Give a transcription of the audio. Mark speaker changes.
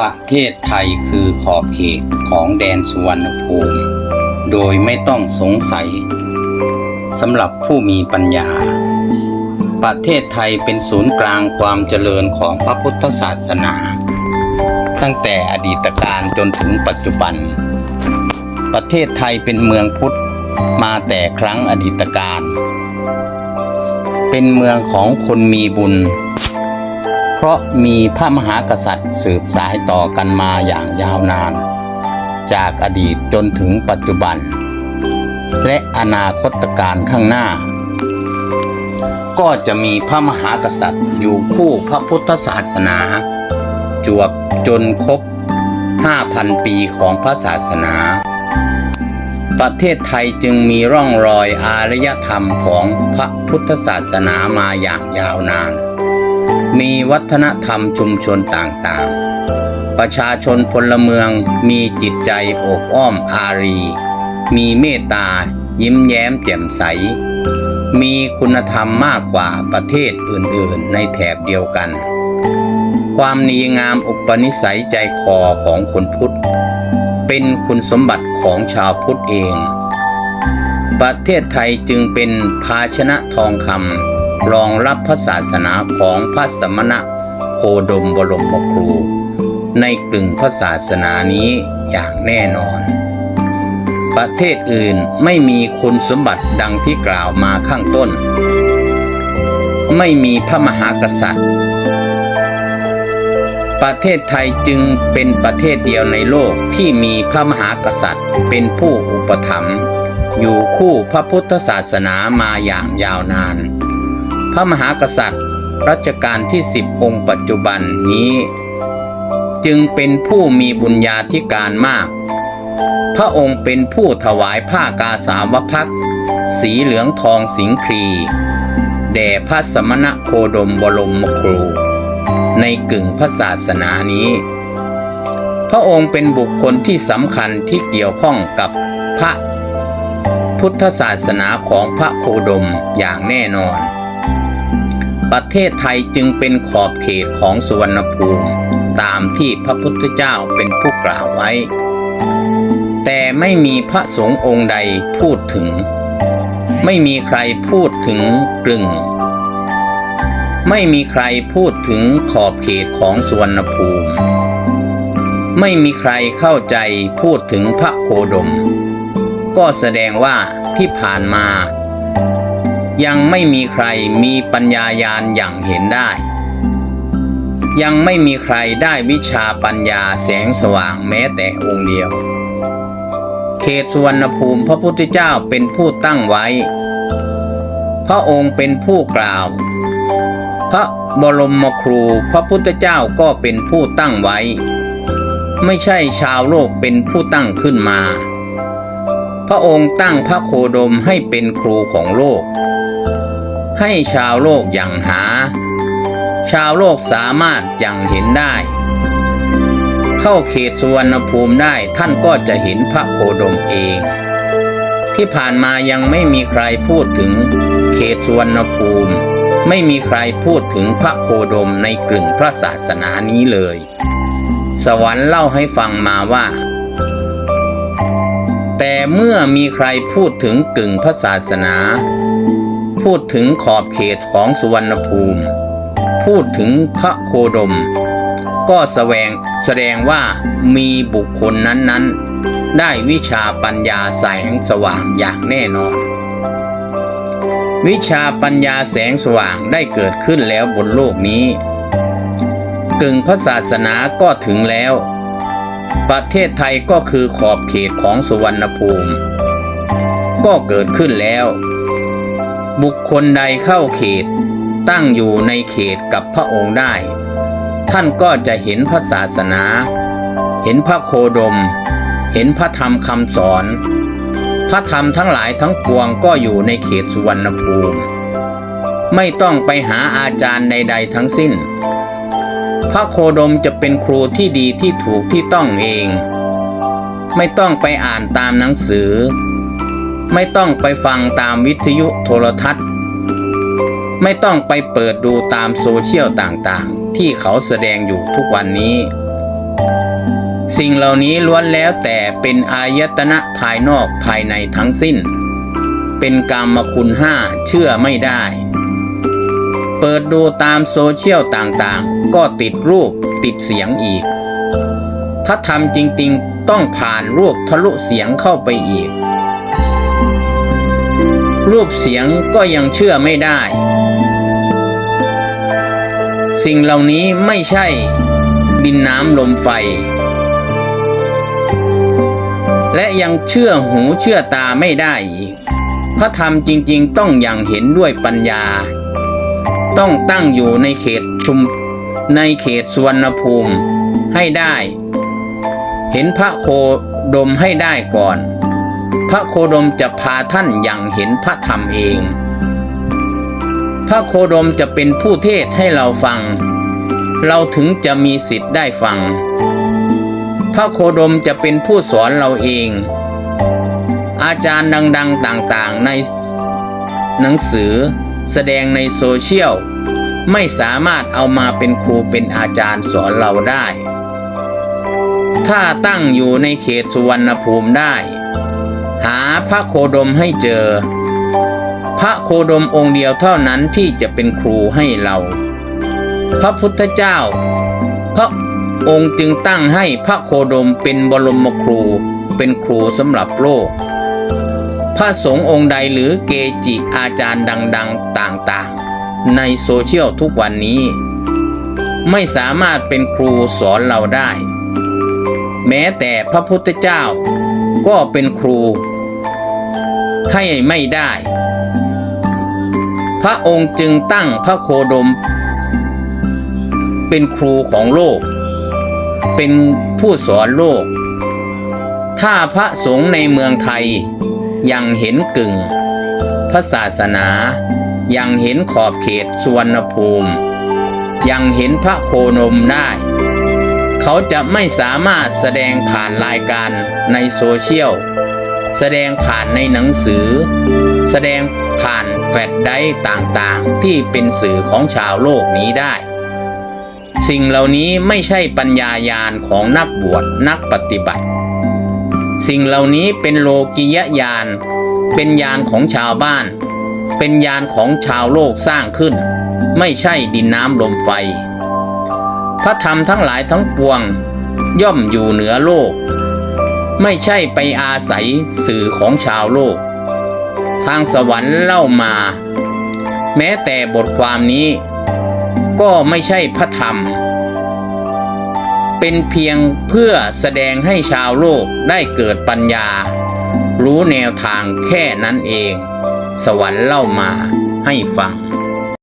Speaker 1: ประเทศไทยคือขอบเขตของแดนสุวรรณภูมิ โดยไม่ต้องสงสัยสำหรับผู้มีปัญญา ประเทศไทยเป็นศูนย์กลางความเจริญของพระพุทธศาสนา ตั้งแต่อดีตการจนถึงปัจจุบัน ประเทศไทยเป็นเมืองพุทธมาแต่ครั้งอดีตการ เป็นเมืองของคนมีบุญ เพราะมีพระมหากษัตริย์สืบสายต่อกันมาอย่างยาวนาน จากอดีตจนถึงปัจจุบัน และอนาคตการข้างหน้า ก็จะมีพระมหากษัตริย์อยู่คู่พระพุทธศาสนา จวบจนครบ 5,000 ปีของพระศาสนา ประเทศไทยจึงมีร่องรอยอารยธรรมของพระพุทธศาสนามาอย่างยาวนาน มีวัฒนธรรมชุมชนต่างๆ ประชาชนพลเมืองมีจิตใจโอบอ้อมอารี มีเมตตายิ้มแย้มแจ่มใส มีคุณธรรมมากกว่าประเทศอื่นๆ ในแถบเดียวกัน ความดีงามอุปนิสัยใจคอของคนพุทธ เป็นคุณสมบัติของชาวพุทธเอง ประเทศไทยจึงเป็นภาชนะทองคำ รองรับพระศาสนาของพระสมณะโคดมบรมครู ในกลึงพระศาสนานี้อย่างแน่นอน ประเทศอื่นไม่มีคุณสมบัติดังที่กล่าวมาข้างต้น ไม่มีพระมหากษัตริย์ ประเทศไทยจึงเป็นประเทศเดียวในโลกที่มีพระมหากษัตริย์เป็นผู้อุปถัมภ์อยู่คู่พระพุทธศาสนามาอย่างยาวนาน พระมหากษัตริย์รัชกาลที่สิบองค์ปัจจุบันนี้ จึงเป็นผู้มีบุญญาธิการมาก พระองค์เป็นผู้ถวายผ้ากาสาวพักสีเหลืองทองสิงครีแด่พระสมณะโคดมบรมครู ในกึ่งพระศาสนานี้ พระองค์เป็นบุคคลที่สำคัญที่เกี่ยวข้องกับพระพุทธศาสนาของพระโคดมอย่างแน่นอน เทศไทยจึงเป็นขอบเขตของสุวรรณภูมิ ตามที่พระพุทธเจ้าเป็นผู้กล่าวไว้ แต่ไม่มีพระสงฆ์องค์ใดพูดถึง ไม่มีใครพูดถึงกลึง ไม่มีใครพูดถึงขอบเขตของสุวรรณภูมิ ไม่มีใครเข้าใจพูดถึงพระโคดม ก็แสดงว่าที่ผ่านมา ยังไม่มีใครมีปัญญายาณอย่างเห็นได้ ยังไม่มีใครได้วิชาปัญญาแสงสว่างแม้แต่องค์เดียว เขตสุวรรณภูมิพระพุทธเจ้าเป็นผู้ตั้งไว้ พระองค์เป็นผู้กล่าว พระบรมครูพระพุทธเจ้าก็เป็นผู้ตั้งไว้ ไม่ใช่ชาวโลกเป็นผู้ตั้งขึ้นมาพระองค์ตั้งพระโคดมให้เป็นครูของโลก ให้ชาวโลกอย่างหา ชาวโลกสามารถอย่างเห็นได้ เข้าเขตสุวรรณภูมิได้ท่านก็จะเห็นพระโคดมเอง ที่ผ่านมายังไม่มีใครพูดถึงเขตสุวรรณภูมิ ไม่มีใครพูดถึงพระโคดมในกลึงพระศาสนานี้เลย สวรรค์เล่าให้ฟังมาว่าแต่เมื่อมีใครพูดถึงกึ่งพระศาสนา พูดถึงขอบเขตของสุวรรณภูมิ พูดถึงพระโคดม ก็แสวงแสดงว่ามีบุคคลนั้นๆ ได้วิชาปัญญาแสงสว่างอย่างแน่นอน วิชาปัญญาแสงสว่างได้เกิดขึ้นแล้วบนโลกนี้กึ่งพระศาสนาก็ถึงแล้ว ประเทศไทยก็คือขอบเขตของสุวรรณภูมิ ก็เกิดขึ้นแล้ว บุคคลใดเข้าเขต ตั้งอยู่ในเขตกับพระองค์ได้ ท่านก็จะเห็นพระศาสนา เห็นพระโคดม เห็นพระธรรมคำสอน พระธรรมทั้งหลายทั้งปวงก็อยู่ในเขตสุวรรณภูมิ ไม่ต้องไปหาอาจารย์ใด ๆ ทั้งสิ้น พระโคดมจะเป็นครูที่ดีที่ถูกที่ต้องเอง ไม่ต้องไปอ่านตามหนังสือ ไม่ต้องไปฟังตามวิทยุโทรทัศน์ ไม่ต้องไปเปิดดูตามโซเชียลต่างๆ ที่เขาแสดงอยู่ทุกวันนี้ สิ่งเหล่านี้ล้วนแล้วแต่เป็นอายตนะภายนอกภายในทั้งสิ้น เป็นกรรมคุณห้าเชื่อไม่ได้ เปิดดูตามโซเชียลต่างๆ ก็ติดรูปติดเสียงอีก ถ้าทำจริงๆ ต้องผ่านรูปทะลุเสียงเข้าไปอีก รูปเสียงก็ยังเชื่อไม่ได้ สิ่งเหล่านี้ไม่ใช่ ดินน้ำลมไฟ และยังเชื่อหูเชื่อตาไม่ได้อีก พระธรรมจริงๆต้องอย่างเห็นด้วยปัญญา ต้องตั้งอยู่ในเขตชุมในเขตสุวรรณภูมิให้ได้ เห็นพระโคดมให้ได้ก่อน พระโคดมจะพาท่านอย่างเห็นพระธรรมเอง พระโคดมจะเป็นผู้เทศให้เราฟัง เราถึงจะมีสิทธิ์ได้ฟัง พระโคดมจะเป็นผู้สอนเราเอง อาจารย์ดัง ๆต่างๆในหนังสือแสดงในโซเชียลไม่สามารถเอามาเป็นครูเป็นอาจารย์สอนเราได้ ถ้าตั้งอยู่ในเขตสุวรรณภูมิได้ หาพระโคดมให้เจอ พระโคดมองค์เดียวเท่านั้นที่จะเป็นครูให้เรา พระพุทธเจ้า พระองค์จึงตั้งให้พระโคดมเป็นบรมครู เป็นครูสำหรับโลก พระสงฆ์องค์ใดหรือเกจิอาจารย์ดัง ๆต่างๆ ในโซเชียลทุกวันนี้ ไม่สามารถเป็นครูสอนเราได้ แม้แต่พระพุทธเจ้าก็เป็นครู ให้ไม่ได้ พระองค์จึงตั้งพระโคดม เป็นครูของโลก เป็นผู้สอนโลก ถ้าพระสงฆ์ในเมืองไทยยังเห็นกึ่ง พระศาสนายังเห็นขอบเขตสุวรรณภูมิ ยังเห็นพระโคนมได้ เขาจะไม่สามารถแสดงผ่านรายการในโซเชียล แสดงผ่านในหนังสือ แสดงผ่านแฟลชไดร์ต่างๆ ที่เป็นสื่อของชาวโลกนี้ได้ สิ่งเหล่านี้ไม่ใช่ปัญญายาณของนักบวชนักปฏิบัติ สิ่งเหล่านี้เป็นโลกิยญาณเป็นญาณของชาวบ้าน เป็นญาณของชาวโลกสร้างขึ้น ไม่ใช่ดินน้ำลมไฟ พระธรรมทั้งหลายทั้งปวง ย่อมอยู่เหนือโลก ไม่ใช่ไปอาศัยสื่อของชาวโลก ทางสวรรค์เล่ามา แม้แต่บทความนี้ ก็ไม่ใช่พระธรรม เป็นเพียงเพื่อแสดงให้ชาวโลกได้เกิดปัญญา รู้แนวทางแค่นั้นเอง สวรรค์เล่ามาให้ฟัง